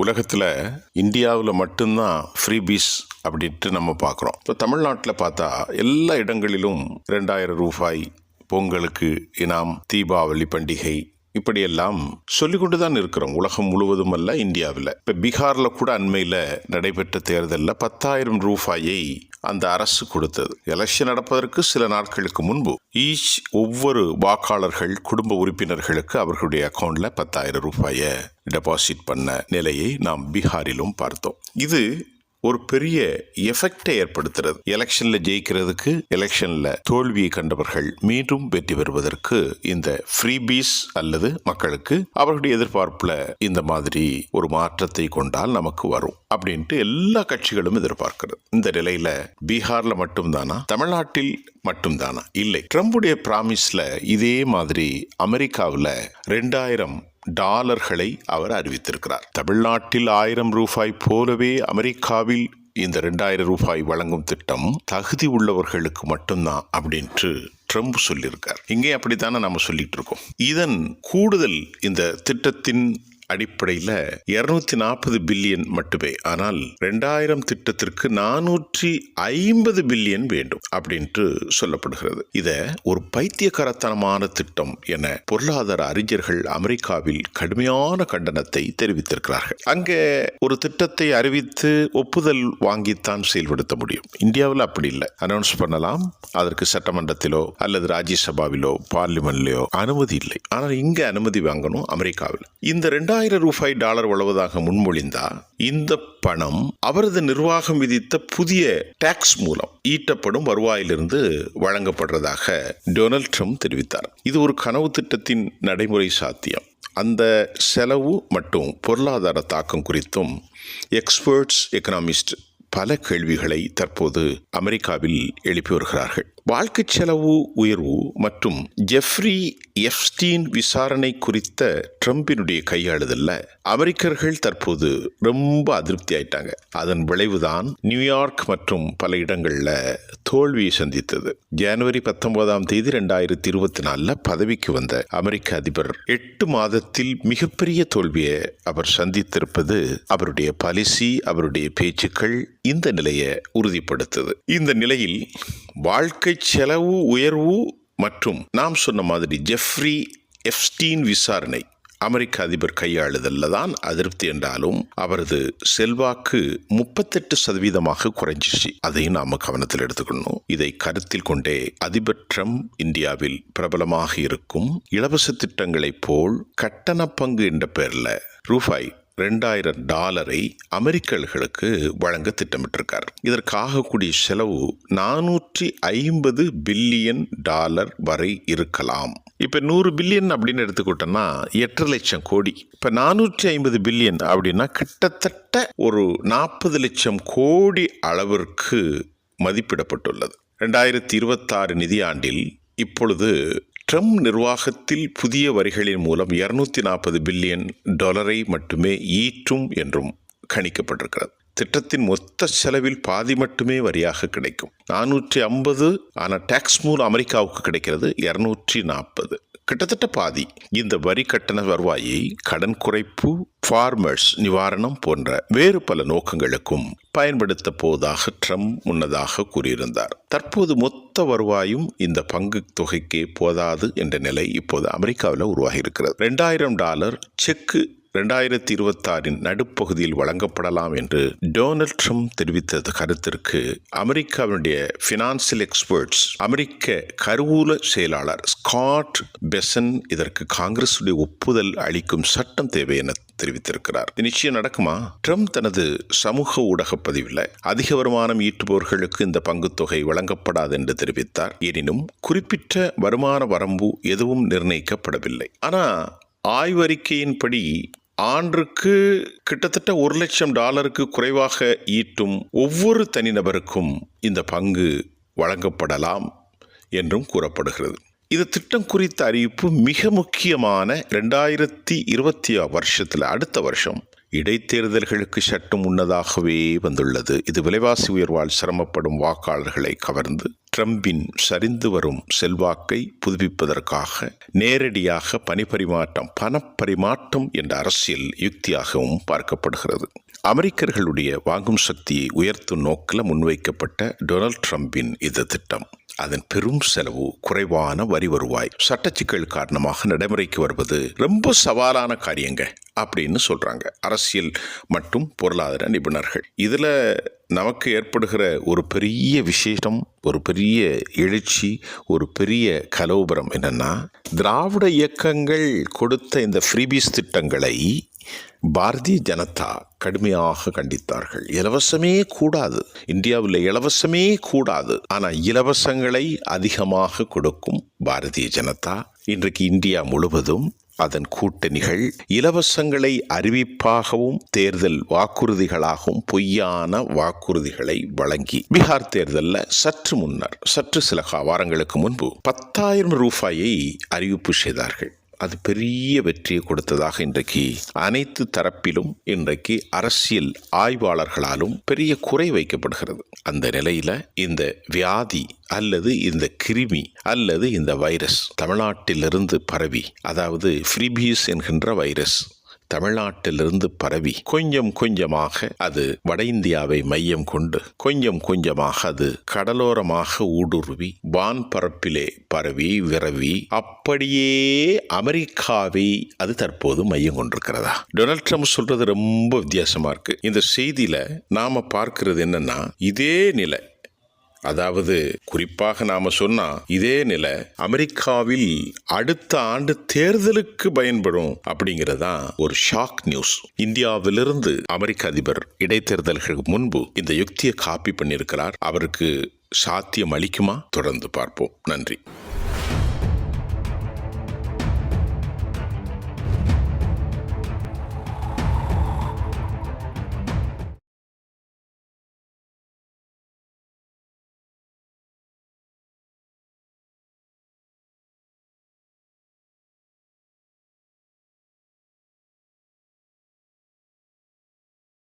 உலகத்தில் இந்தியாவில் மட்டும்தான் ஃப்ரீ பீஸ் அப்படின்ட்டு நம்ம பார்க்குறோம் இப்போ தமிழ்நாட்டில் பார்த்தா எல்லா இடங்களிலும் ரெண்டாயிரம் ரூபாய் பொங்கலுக்கு இனாம் தீபாவளி பண்டிகை இப்படியெல்லாம் சொல்லிக்கொண்டு தான் இருக்கிறோம். உலகம் முழுவதும் அல்ல இந்தியாவில். இப்போ பீகாரில் கூட அண்மையில் நடைபெற்ற தேர்தலில் பத்தாயிரம் ரூபாயை அந்த அரசு கொடுத்தது. எலெக்ஷன் நடப்பதற்கு சில நாட்களுக்கு முன்பு ஈச் ஒவ்வொரு வாக்காளர்கள் குடும்ப உறுப்பினர்களுக்கு அவர்களுடைய அக்கௌண்ட்ல பத்தாயிரம் ரூபாயை டெபாசிட் பண்ண நிலையை நாம் பீகாரிலும் பார்த்தோம். இது ஒரு பெரிய எஃபெக்டை ஏற்படுத்துறது. எலெக்ஷன்ல ஜெயிக்கிறதுக்கு எலெக்ஷன்ல தோல்வியை கண்டவர்கள் மீண்டும் வெற்றி பெறுவதற்கு இந்த ஃப்ரீபீஸ் அல்லது மக்களுக்கு அவர்களுடைய எதிர்பார்ப்புல இந்த மாதிரி ஒரு மாற்றத்தை கொண்டால் நமக்கு வரும் அப்படின்ட்டு எல்லா கட்சிகளும் எதிர்பார்க்கிறது. இந்த நிலையில பீகார்ல மட்டும்தானா? தமிழ்நாட்டில் மட்டும்தானா? இல்லை. ட்ரம்புடைய பிராமிஸ்ல இதே மாதிரி அமெரிக்காவில் ரெண்டாயிரம் டாலர்களை அவர் அறிவித்திருக்கிறார். தமிழ்நாட்டில் ஆயிரம் ரூபாய் போலவே அமெரிக்காவில் இந்த ரெண்டாயிரம் ரூபாய் வழங்கும் திட்டம் தகுதி உள்ளவர்களுக்கு மட்டும்தான் அப்படின்ட்டு ட்ரம்ப் சொல்லியிருக்கார். இங்கே அப்படித்தானே நம்ம சொல்லிட்டு இருக்கோம். இதன் கூடுதல் இந்த திட்டத்தின் அடிப்படையில் இருநூத்தி நாற்பது பில்லியன் மட்டுமே. ஆனால் ரெண்டாயிரம் திட்டத்திற்கு நானூற்றி ஐம்பது பில்லியன் வேண்டும் அப்படின்ட்டு சொல்லப்படுகிறது. இத ஒரு பைத்தியக்காரத்தனமான திட்டம் என பொருளாதார அறிஞர்கள் அமெரிக்காவில் கடுமையான கண்டனத்தை தெரிவித்திருக்கிறார்கள். அங்கே ஒரு திட்டத்தை அறிவித்து ஒப்புதல் வாங்கித்தான் செயல்படுத்த முடியும். இந்தியாவில் அப்படி இல்லை. அனௌன்ஸ் பண்ணலாம். அதற்கு சட்டமன்றத்திலோ அல்லது ராஜ்யசபாவிலோ பார்லிமெண்ட்லயோ அனுமதி இல்லை. ஆனால் இங்க அனுமதி வாங்கணும் அமெரிக்காவில். இந்த ரெண்டாயிரம் ரூபாய் டாலர் வளவதாக முன்மொழிந்தா இந்த பணம் அவரது நிர்வாகம் விதித்த புதிய டாக்ஸ் மூலம் ஈட்டப்படும் வருவாயிலிருந்து வழங்கப்படுறதாக டொனால்ட் ட்ரம்ப் தெரிவித்தார். இது ஒரு கனவு திட்டத்தின் நடைமுறை சாத்தியம். அந்த செலவு மற்றும் பொருளாதார தாக்கம் குறித்தும் எக்ஸ்பர்ட்ஸ் எக்கனாமிஸ்ட் பல கேள்விகளை தற்போது அமெரிக்காவில் எழுப்பி வருகிறார்கள். வாழ்க்கை செலவு உயர்வு மற்றும் ஜெஃப்ரி எஃப்ஸ்டீன் விசாரணை குறித்த ட்ரம்பினுடைய கையாளுதல்ல. அமெரிக்கர்கள் தற்போது ரொம்ப அதிருப்தி ஆயிட்டாங்க அதன் விளைவுதான் நியூயார்க் மற்றும் பல இடங்களில் தோல்வியை சந்தித்தது. ஜனவரி பத்தொன்பதாம் தேதி ரெண்டாயிரத்தி இருபத்தி நாலில் பதவிக்கு வந்த அமெரிக்க அதிபர் எட்டு மாதத்தில் மிகப்பெரிய தோல்வியை அவர் சந்தித்திருப்பது அவருடைய பாலிசி அவருடைய பேச்சுக்கள் இந்த நிலையை உறுதிப்படுத்துது. இந்த நிலையில் வாழ்க்கை செலவு உயர்வு மற்றும் நாம் சொன்ன மாதிரி ஜெஃப்ரி எஃப்ஸ்டீன் விசாரணை அமெரிக்க அதிபர் கையாளுதல்ல தான் அதிருப்தி என்றாலும் அவரது செல்வாக்கு முப்பத்தெட்டு சதவீதமாக குறைஞ்சிச்சு அதையும் நாம கவனத்தில் எடுத்துக்கணும். இதை கருத்தில் கொண்டே அதிபர் ட்ரம்ப் இந்தியாவில் பிரபலமாக இருக்கும் இலவச திட்டங்களைப் போல் கட்டண பங்கு என்ற பெயர்ல ரூபாய் ரெண்டாயிரம் டாலரை அமெரிக்கர்களுக்கு வழங்க திட்டமிட்டிருக்கார். இதற்காகக்கூடிய செலவு நானூற்றி ஐம்பது பில்லியன் டாலர் வரை இருக்கலாம். இப்போ நூறு பில்லியன் அப்படின்னு எடுத்துக்கிட்டோம்னா எட்டு லட்சம் கோடி. இப்போ நானூற்றி ஐம்பது பில்லியன் அப்படின்னா கிட்டத்தட்ட ஒரு நாற்பது லட்சம் கோடி அளவிற்கு மதிப்பிடப்பட்டுள்ளது. ரெண்டாயிரத்தி இருபத்தாறு நிதியாண்டில் இப்பொழுது ட்ரம்ப் நிர்வாகத்தில் புதிய வரிகளின் மூலம் இருநூத்தி நாற்பது பில்லியன் டாலரை மட்டுமே ஈற்றும் என்றும் கணிக்கப்பட்டிருக்கிறது. திட்டத்தின் மொத்த செலவில் பாதி மட்டுமே வரியாக கிடைக்கும். நானூற்றி ஐம்பது ஆனால் டேக்ஸ் மூலம் அமெரிக்காவுக்கு கிடைக்கிறது இரநூற்றி நாற்பது. கிட்டத்தட்ட பாதி இந்த வரி கட்டண வருவாயை கடன் குறைப்பு ஃபார்மர்ஸ் நிவாரணம் போன்ற வேறு பல நோக்கங்களுக்கும் பயன்படுத்த போவதாக ட்ரம்ப் முன்னதாக கூறியிருந்தார். தற்போது மொத்த வருவாயும் இந்த பங்கு தொகைக்கே போதாது என்ற நிலை இப்போது அமெரிக்காவில் உருவாகி இருக்கிறது ரெண்டாயிரம் டாலர் செக்கு ரெண்டாயிரத்தி இருபத்தாறின் நடுப்பகுதியில் வழங்கப்படலாம் என்று டொனால்ட் ட்ரம்ப் தெரிவித்த கருத்திற்கு அமெரிக்காவினுடைய பினான்சியல் எக்ஸ்பர்ட்ஸ் அமெரிக்க கருவூல செயலாளர் ஸ்காட் பெசன் இதற்கு காங்கிரசுடைய ஒப்புதல் அளிக்கும் சட்டம் தேவை என தெரிவித்திருக்கிறார். நிச்சயம் நடக்குமா? ட்ரம்ப் தனது சமூக ஊடக பதிவில் அதிக வருமானம் ஈட்டுபவர்களுக்கு இந்த பங்குத்தொகை வழங்கப்படாது என்று தெரிவித்தார். எனினும் குறிப்பிட்ட வருமான வரம்பு எதுவும் நிர்ணயிக்கப்படவில்லை. ஆனால் ஆய்வறிக்கையின்படி ஆண்டுக்கு கிட்டத்தட்ட ஒரு லட்சம் டாலருக்கு குறைவாக ஈட்டும் ஒவ்வொரு தனிநபருக்கும் இந்த பங்கு வழங்கப்படலாம் என்றும் கூறப்படுகிறது. இது திட்டம் குறித்த அறிவிப்பு மிக முக்கியமான ரெண்டாயிரத்தி இருபத்தி வருஷத்தில் அடுத்த வருஷம். இடைத்தேர்தல்களுக்கு சற்று முன்னதாகவே வந்துள்ளது. இது விலைவாசி உயர்வால் சிரமப்படும் வாக்காளர்களை கவர்ந்து ட்ரம்பின் சரிந்து வரும் செல்வாக்கை புதுப்பிப்பதற்காக நேரடியாக பணிபரிமாற்றம் பணப்பரிமாற்றம் என்ற அரசியல் யுக்தியாகவும் பார்க்கப்படுகிறது. அமெரிக்கர்களுடைய வாங்கும் சக்தியை உயர்த்தும் நோக்கில் முன்வைக்கப்பட்ட டொனால்ட் ட்ரம்பின் இந்த திட்டம் அதன் பெரும் செலவு குறைவான வரி வருவாய் சட்டச்சிக்கல் காரணமாக நடைமுறைக்கு வருவது ரொம்ப சவாலான காரியங்க. அப்படின்னு சொல்கிறாங்க அரசியல் மற்றும் பொருளாதார நிபுணர்கள். இதில் நமக்கு ஏற்படுகிற ஒரு பெரிய விசேஷம் ஒரு பெரிய எழுச்சி ஒரு பெரிய கலோபரம் என்னென்னா திராவிட இயக்கங்கள் கொடுத்த இந்த ஃப்ரீபீஸ் திட்டங்களை பாரதிய ஜனதா கடுமையாக கண்டித்தார்கள். இலவசமே கூடாது. இந்தியாவில் இலவசமே கூடாது. ஆனால் இலவசங்களை அதிகமாக கொடுக்கும் பாரதிய ஜனதா. இன்றைக்கு இந்தியா முழுவதும் அதன் கூட்டணிகள் இலவசங்களை அறிவிப்பாகவும் தேர்தல் வாக்குறுதிகளாகவும் பொய்யான வாக்குறுதிகளை வழங்கி பீகார் தேர்தலில் சற்று முன்னர் சற்று சில வாரங்களுக்கு முன்பு பத்தாயிரம் ரூபாயை அறிவிப்பு செய்தார்கள். அது பெரிய வெற்றியை கொடுத்ததாக இன்றைக்கு அனைத்து தரப்பிலும் இன்றைக்கு அரசியல் ஆய்வாளர்களாலும் பெரிய குறை வைக்கப்படுகிறது. அந்த நிலையில இந்த வியாதி அல்லது இந்த கிருமி அல்லது இந்த வைரஸ் தமிழ்நாட்டிலிருந்து பரவி அதாவது ஃப்ரீபீஸ் என்கின்ற வைரஸ் தமிழ்நாட்டிலிருந்து பரவி கொஞ்சம் கொஞ்சமாக அது வட இந்தியாவை மையம் கொண்டு கொஞ்சம் கொஞ்சமாக அது கடலோரமாக ஊடுருவி வான் பரப்பிலே பரவி விரவி அப்படியே அமெரிக்காவை அது தற்போது மையம் கொண்டிருக்கிறதா? டொனால்ட் ட்ரம்ப் சொல்றது ரொம்ப வித்தியாசமா இருக்கு. இந்த செய்தியில நாம பார்க்கிறது என்னன்னா இதே நிலை. அதாவது குறிப்பாக நாம சொன்னா இதே நிலை அமெரிக்காவில் அடுத்த ஆண்டு தேர்தலுக்கு பயன்படும் அப்படிங்கறதான் ஒரு ஷாக் நியூஸ் இந்தியாவிலிருந்து அமெரிக்க அதிபர் இடைத்தேர்தல்களுக்கு முன்பு இந்த யுக்தியை காப்பி பண்ணியிருக்கிறார். அவருக்கு சாத்தியம் அளிக்குமா? தொடர்ந்து பார்ப்போம். நன்றி.